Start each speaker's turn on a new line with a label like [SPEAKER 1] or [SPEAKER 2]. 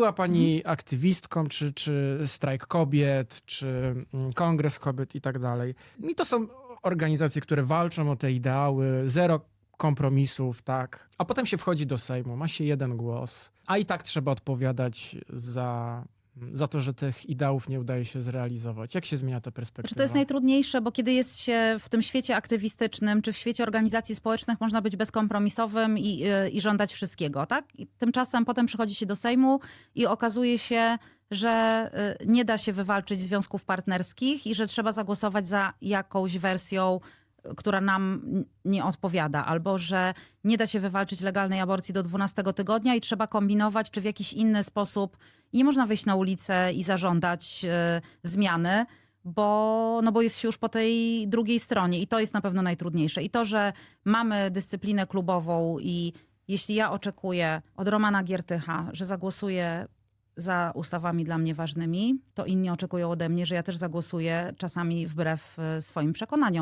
[SPEAKER 1] była pani aktywistką, czy, czy strajk kobiet, czy mm, kongres kobiet i tak dalej. I to są organizacje, które walczą o te ideały, zero kompromisów, tak. A potem się wchodzi do Sejmu, ma się jeden głos, a i tak trzeba odpowiadać za, za to, że tych ideałów nie udaje się zrealizować. Jak się zmienia ta perspektywa?
[SPEAKER 2] Znaczy to jest najtrudniejsze, bo kiedy jest się w tym świecie aktywistycznym, czy w świecie organizacji społecznych, można być bezkompromisowym i, y, i żądać wszystkiego, tak? I tymczasem potem przychodzi się do Sejmu i okazuje się, że y, nie da się wywalczyć związków partnerskich i że trzeba zagłosować za jakąś wersją, która nam nie odpowiada, albo że nie da się wywalczyć legalnej aborcji do 12 tygodnia i trzeba kombinować, czy w jakiś inny sposób. Nie można wyjść na ulicę i zażądać y, zmiany, bo, no bo jest się już po tej drugiej stronie i to jest na pewno najtrudniejsze. I to, że mamy dyscyplinę klubową i jeśli ja oczekuję od Romana Giertycha, że zagłosuje za ustawami dla mnie ważnymi, to inni oczekują ode mnie, że ja też zagłosuję czasami wbrew y, swoim przekonaniom.